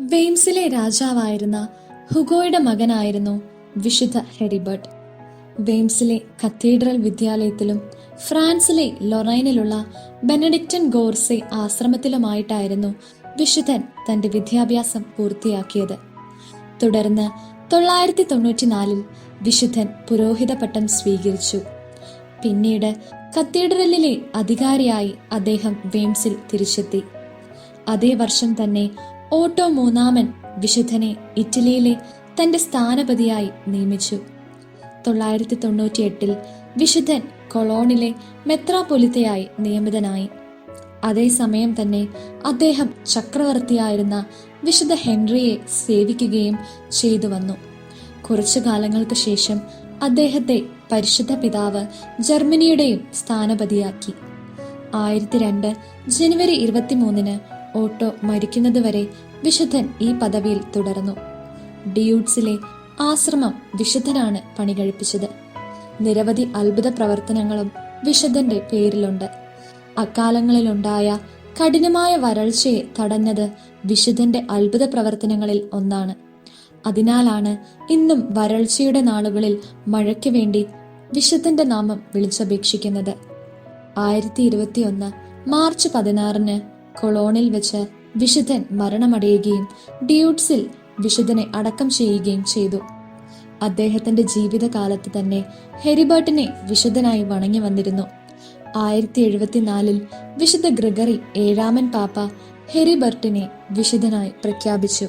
വെയിംസിലെ രാജാവായിരുന്ന ഹുഗോയുടെ മകനായിരുന്നു വിശുദ്ധ ഹെറിബർട്ട് വെയിംസിലെ കത്തീഡ്രൽ വിദ്യാലയത്തിലും ഫ്രാൻസിലെ ലൊറൈനിലുള്ള ബെനഡിക്റ്റൻ ഗോർസെ ആശ്രമത്തിലുമായിട്ടായിരുന്നു വിശുദ്ധൻ തന്റെ വിദ്യാഭ്യാസം പൂർത്തിയാക്കിയത്. തുടർന്ന് തൊള്ളായിരത്തി തൊണ്ണൂറ്റിനാലിൽ വിശുദ്ധൻ പുരോഹിത പട്ടം സ്വീകരിച്ചു. പിന്നീട് കത്തീഡ്രലിലെ അധികാരിയായി അദ്ദേഹം വെയിംസിൽ തിരിച്ചെത്തി. അതേ വർഷം തന്നെ ഓട്ടോ മൂന്നാമൻ വിശുദ്ധനെ ഇറ്റലിയിലെ തന്റെ സ്ഥാനപതിയായി നിയമിച്ചു. തൊള്ളായിരത്തി തൊണ്ണൂറ്റിയെട്ടിൽ വിശുദ്ധൻ കൊളോണിലെ മെത്രാപൊലിത്തയായി നിയമിതനായി. അതേസമയം തന്നെ അദ്ദേഹം ചക്രവർത്തിയായിരുന്ന വിശുദ്ധ ഹെൻറിയെ സേവിക്കുകയും ചെയ്തു വന്നു. കുറച്ചു കാലങ്ങൾക്ക് ശേഷം അദ്ദേഹത്തെ പരിശുദ്ധ പിതാവ് ജർമ്മനിയുടെയും സ്ഥാനപതിയാക്കി. ആയിരത്തി രണ്ട് ജനുവരി ഇരുപത്തിമൂന്നിന് ഓട്ടോ മരിക്കുന്നതുവരെ വിശുദ്ധൻ ഈ പദവിയിൽ തുടർന്നു. ഡിയൂട്സിലെ ആശ്രമം വിശുദ്ധനാണ് പണികഴിപ്പിച്ചത് നിരവധി അത്ഭുത പ്രവർത്തനങ്ങളും വിശുദ്ധന്റെ പേരിലുണ്ട്. അക്കാലങ്ങളിലുണ്ടായ കഠിനമായ വരൾച്ചയെ തടഞ്ഞത് വിശുദ്ധന്റെ അത്ഭുത പ്രവർത്തനങ്ങളിൽ ഒന്നാണ്. അതിനാലാണ് ഇന്നും വരൾച്ചയുടെ നാളുകളിൽ മഴയ്ക്ക് വേണ്ടി വിശുദ്ധന്റെ നാമം വിളിച്ചപേക്ഷിക്കുന്നത്. ആയിരത്തി ഇരുപത്തിയൊന്ന് മാർച്ച് പതിനാറിന് കൊളോണിൽ വെച്ച് വിശുദ്ധൻ മരണമടയുകയും ഡ്യൂട്ട്സിൽ വിശുദ്ധനെ അടക്കം ചെയ്യുകയും ചെയ്തു. അദ്ദേഹത്തിന്റെ ജീവിതകാലത്ത് തന്നെ ഹെരിബർട്ടിനെ വിശുദ്ധനായി വണങ്ങി വന്നിരുന്നു. ആയിരത്തി എഴുപത്തിനാലിൽ വിശുദ്ധ ഗ്രിഗറി ഏഴാമൻ പാപ്പ ഹെരിബർട്ടിനെ വിശുദ്ധനായി പ്രഖ്യാപിച്ചു.